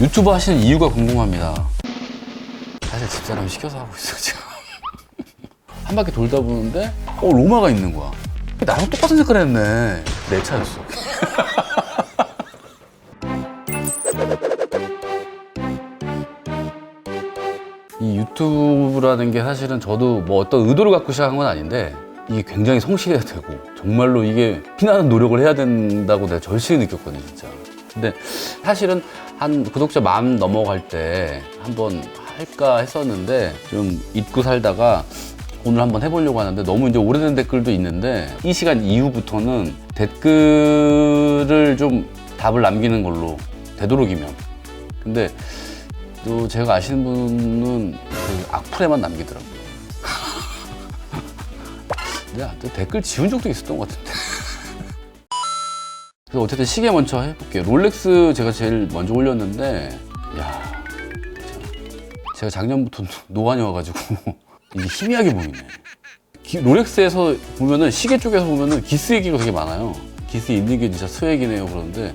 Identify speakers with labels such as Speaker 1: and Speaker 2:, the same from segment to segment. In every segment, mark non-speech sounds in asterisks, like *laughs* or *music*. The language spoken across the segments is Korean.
Speaker 1: 유튜브 하시는 이유가 궁금합니다. 사실 집사람이 시켜서 하고 있어요, 지금. *laughs* 한 바퀴 돌다 보는데, 어, 로마가 있는 거야. 나랑 똑같은 색깔 했네. 내 차였어. *laughs* 이 유튜브라는 게 사실은 저도 뭐 어떤 의도를 갖고 시작한 건 아닌데 이게 굉장히 성실해야 되고 정말로 이게 피나는 노력을 해야 된다고 내가 절실히 느꼈거든요 진짜 근데 사실은 한 구독자 만 넘어갈 때 한번 할까 했었는데 좀 잊고 살다가 오늘 한번 해보려고 하는데 너무 이제 오래된 댓글도 있는데 이 시간 이후부터는 댓글을 좀 답을 남기는 걸로 되도록이면 근데 또 제가 아시는 분은 그 악플에만 남기더라고요. *laughs* 내가 또 댓글 지운 적도 있었던 것 같은데. 그래서 어쨌든 시계 먼저 해볼게요. 롤렉스 제가 제일 먼저 올렸는데, 야, 제가 작년부터 노안이 와가지고 *laughs* 이게 희미하게 보이네. 기- 롤렉스에서 보면은 시계 쪽에서 보면은 기스 얘기가 되게 많아요. 기스 있는 게 진짜 수액이네요 그러는데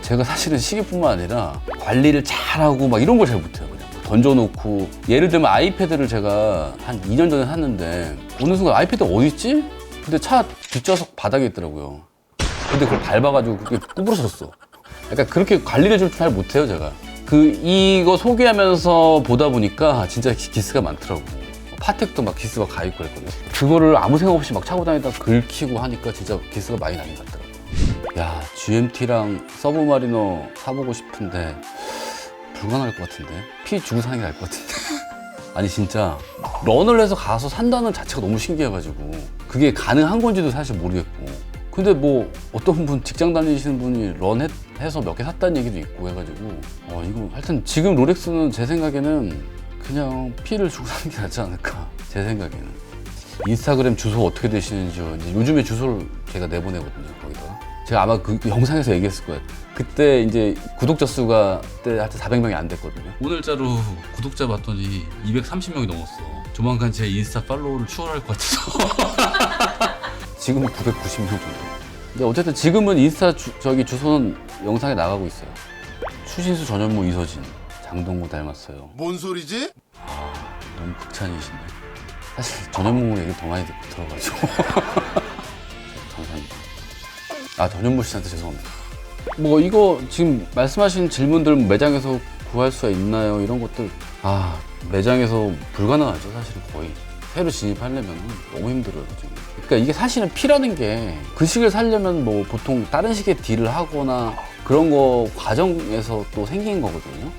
Speaker 1: 제가 사실은 시계뿐만 아니라 관리를 잘하고 막 이런 걸 잘 못해요 그냥 뭐 던져놓고 예를 들면 아이패드를 제가 한 2년 전에 샀는데 어느 순간 아이패드 어디 있지? 근데 차 뒷좌석 바닥에 있더라고요 근데 그걸 밟아가지고 그게 구부러졌어. 약간 그렇게 관리를 좀 잘 못해요 제가. 그 이거 소개하면서 보다 보니까 진짜 기- 기스가 많더라고. 파텍도 막 기스 가 가 있고 그랬거든요. 그거를 아무 생각 없이 막 차고 다니다 긁히고 하니까 진짜 기스가 많이 나는 것 같더라고. 야 GMT랑 서브마리너 사보고 싶은데 불가능할 것 같은데? 피 주고 사는 게 나을 것 같은데? *laughs* 아니 진짜 런을 해서 가서 산다는 자체가 너무 신기해가지고 그게 가능한 건지도 사실 모르겠고 근데 뭐 어떤 분 직장 다니시는 분이 런 해, 해서 몇 개 샀다는 얘기도 있고 해가지고 어 이거 하여튼 지금 롤렉스는 제 생각에는 그냥 피를 주고 사는 게 낫지 않을까 제 생각에는. 인스타그램 주소 어떻게 되시는지요 요즘에 주소를 제가 내보내거든요 거기다가. 제가 아마 그, 그 영상에서 얘기했을 거예요. 그때 이제 구독자 수가 그때 하여튼 400명이 안 됐거든요. 오늘자로 구독자 봤더니 230명이 넘었어. 조만간 제 인스타 팔로우를 추월할 것 같아서 *laughs* 지금은 990명 정도. 근데 어쨌든 지금은 인스타 주, 저기 주소는 영상에 나가고 있어요. 추신수 전현무 이서진 장동구 닮았어요.
Speaker 2: 뭔 소리지?
Speaker 1: 너무 극찬이신데? 사실 전현무 얘기 더 많이 듣- 들어가지고. *laughs* 감사합니다. 아 전현무 씨한테 죄송합니다. 뭐 이거 지금 말씀하신 질문들 매장에서 구할 수가 있나요? 이런 것들. 아 매장에서 불가능하죠 사실은 거의. 새로 진입하려면 너무 힘들어요 지금 그러니까 이게 사실은 피라는 게그 시계를 사려면 뭐 보통 다른 시계 딜을 하거나 그런 거 과정에서 또 생긴 거거든요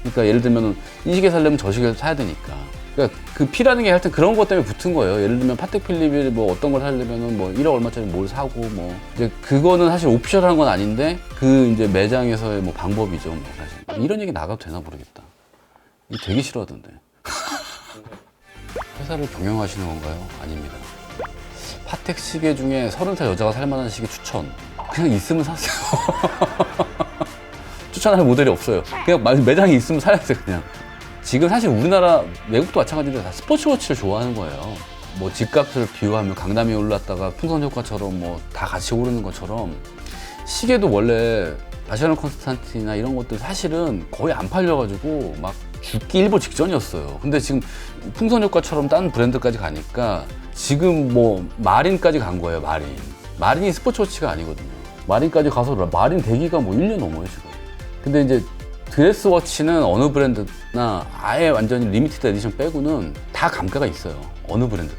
Speaker 1: 그러니까 예를 들면 이 시계 살려면 저 시계를 사야 되니까. 그러니까 그 피라는 게 하여튼 그런 것 때문에 붙은 거예요. 예를 들면 파텍 필립이 뭐 어떤 걸 사려면은 뭐 1억 얼마짜리 뭘 사고 뭐 이제 그거는 사실 오피셜한 건 아닌데 그 이제 매장에서의 뭐 방법이죠. 뭐 사실 이런 얘기 나가도 되나 모르겠다. 되게 싫어하던데. *laughs* 회사를 경영하시는 건가요? 아닙니다. 파텍 시계 중에 서른 살 여자가 살 만한 시계 추천. 그냥 있으면 사세요. *laughs* 추천하는 모델이 없어요. 그냥 마- 매장에 있으면 사야 돼 그냥. 지금 사실 우리나라 외국도 마찬가지인데 다 스포츠워치를 좋아하는 거예요. 뭐 집값을 비유하면 강남이 올랐다가 풍선 효과처럼 뭐 다 같이 오르는 것처럼 시계도 원래 아시아나 콘스탄티나 이런 것들 사실은 거의 안 팔려가지고 막 죽기 일보 직전이었어요. 근데 지금 풍선 효과처럼 딴 브랜드까지 가니까 지금 뭐 마린까지 간 거예요. 마린. 마린이 스포츠워치가 아니거든요. 마린까지 가서 마린 대기가 뭐 1년 넘어요 지금. 근데 이제 드레스워치는 어느 브랜드나 아예 완전히 리미티드 에디션 빼고는 다 감가가 있어요. 어느 브랜드가.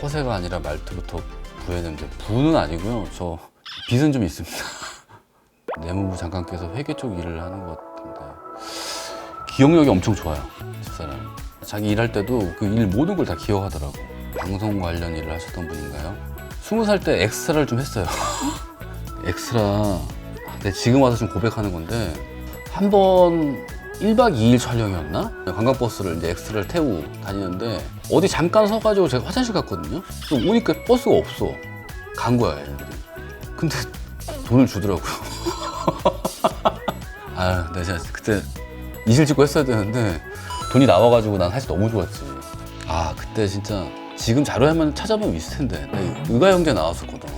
Speaker 1: 허세가 아니라 말투부터 부했는데 부는 아니고요. 저 빚은 좀 있습니다. *laughs* 내무부 장관께서 회계 쪽 일을 하는 것 같은데 기억력이 엄청 좋아요. 집사람. 자기 일할 때도 그 일 모든 걸 다 기억하더라고. 방송 관련 일을 하셨던 분인가요? 스무 살 때 엑스트라를 좀 했어요. *laughs* 엑스트라. 근데 지금 와서 좀 고백하는 건데 한 번 1박 2일 촬영이었나? 관광버스를 이제 엑스트라를 태우고 다니는데 어디 잠깐 서가지고 제가 화장실 갔거든요? 또 오니까 버스가 없어. 간 거야, 얘네들이. 근데 돈을 주더라고요. 아, 나 진짜 그때 이실 찍고 했어야 되는데 돈이 나와가지고 난 사실 너무 좋았지. 아, 그때 진짜 지금 자료화면 찾아보면 있을 텐데. 나 의가 형제 나왔었거든.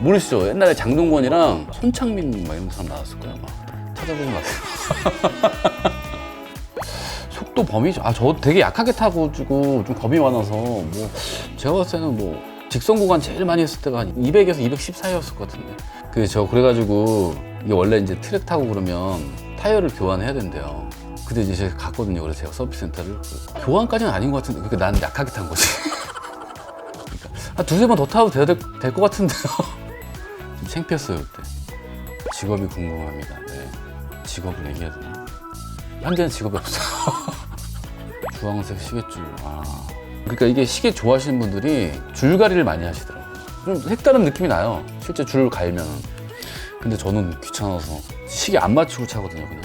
Speaker 1: 모르시죠? 옛날에 장동건이랑 손창민 막 이런 사람 나왔을 거야, 막. 찾아보지 마세요. 속도 범위죠. 아, 저 되게 약하게 타가지고 좀 겁이 많아서 뭐 제가 봤을 때는 뭐 직선 구간 제일 많이 했을 때가 한 200에서 210 사이였을 것 같은데. 그 저 그래가지고 이게 원래 이제 트랙 타고 그러면 타이어를 교환해야 된대요. 근데 이제 제가 갔거든요. 그래서 제가 서비스 센터를 그 교환까지는 아닌 것 같은데, 그러니까 나는 약하게 탄 거지. *laughs* 한 두세 번 더 타도 될것 같은데요. *laughs* 좀 창피했어요 그때. 직업이 궁금합니다. 네. 직업을 얘기해야 되나? 현재는 직업이 없어요. *laughs* 주황색 시계줄. 아. 그러니까 이게 시계 좋아하시는 분들이 줄가리를 많이 하시더라고요. 좀 색다른 느낌이 나요. 실제 줄 갈면. 근데 저는 귀찮아서 시계 안 맞추고 차거든요, 그냥.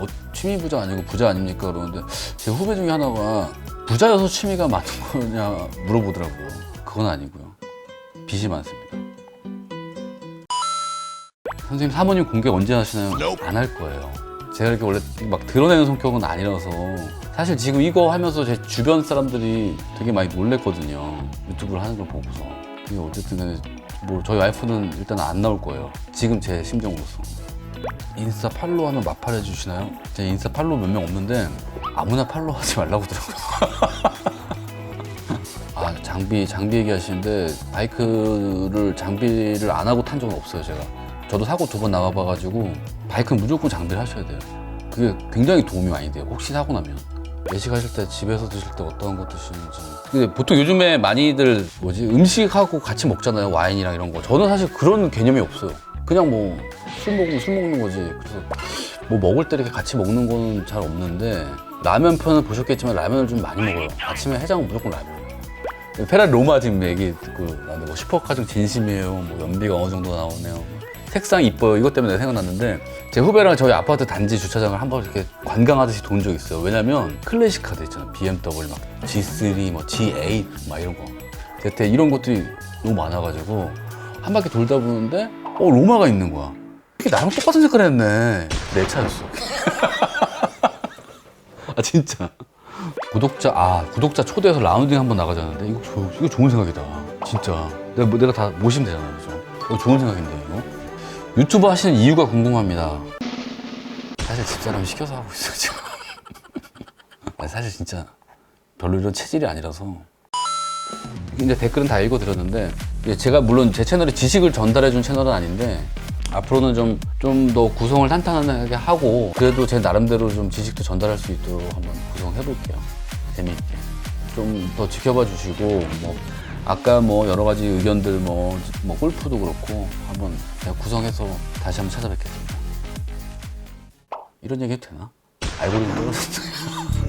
Speaker 1: 어, 취미 부자 아니고 부자 아닙니까? 그러는데 제 후배 중에 하나가 부자여서 취미가 많은 거냐 물어보더라고요. 그건 아니고요. 빚이 많습니다. 선생님 사모님 공개 언제 하시나요? 안 할 거예요. 제가 이렇게 원래 막 드러내는 성격은 아니라서 사실 지금 이거 하면서 제 주변 사람들이 되게 많이 놀랬거든요. 유튜브를 하는 걸 보고서. 근데 어쨌든 간에 뭐 저희 와이프는 일단 안 나올 거예요. 지금 제 심정으로서. 인스타 팔로우 하면 마팔 해 주시나요? 제 인스타 팔로우 몇 명 없는데 아무나 팔로우 하지 말라고 하더라고요. *laughs* 아 장비 장비 얘기하시는데 바이크를 장비를 안 하고 탄 적은 없어요 제가. 저도 사고 두 번 나가봐가지고 바이크는 무조건 장비를 하셔야 돼요. 그게 굉장히 도움이 많이 돼요 혹시 사고 나면. 외식하실 때 집에서 드실 때 어떤 거 드시는지. 근데 보통 요즘에 많이들 뭐지? 음식하고 같이 먹잖아요 와인이랑 이런 거. 저는 사실 그런 개념이 없어요. 그냥 뭐 술 먹으면 술 먹는 거지. 그래서 뭐 먹을 때 이렇게 같이 먹는 거는 잘 없는데 라면 편을 보셨겠지만 라면을 좀 많이 먹어요 아침에 해장은 무조건 라면 페라리 로마 지금 얘기 듣고 나는데 뭐 슈퍼카 중 진심이에요. 뭐 연비가 어느 정도 나오네요. 뭐 색상 이뻐요. 이것 때문에 생각났는데 제 후배랑 저희 아파트 단지 주차장을 한 번 이렇게 관광하듯이 돈 적 있어요. 왜냐면 클래식 카드 있잖아요. BMW 막 G3, 뭐 G8 막 이런 거. 대체 이런 것들이 너무 많아가지고 한 바퀴 돌다 보는데 어 로마가 있는 거야. 이게 나랑 똑같은 색깔 했네. 내 차였어. *laughs* 아 진짜. 구독자 아 구독자 초대해서 라운딩 한번 나가자는데 이거 조- 이거 좋은 생각이다. 진짜. 내가 뭐- 내가 다 모시면 되잖아요 그죠? 이거 좋은 생각인데 이거? 유튜브 하시는 이유가 궁금합니다. 사실 집사람이 시켜서 하고 있어요 지금. *laughs* 아니, 사실 진짜 별로 이런 체질이 아니라서. 이제 댓글은 다 읽어드렸는데 제가 물론 제 채널에 지식을 전달해준 채널은 아닌데 앞으로는 좀 좀 더 구성을 탄탄하게 하고 그래도 제 나름대로 좀 지식도 전달할 수 있도록 한번 구성해 볼게요. 재미있게. 좀 더 지켜봐 주시고 뭐 아까 뭐 여러 가지 의견들 뭐, 뭐 골프도 그렇고 한번 제가 구성해서 다시 한번 찾아뵙겠습니다. 이런 얘기 해도 되나? 알고리즘 떨어졌어요 *laughs*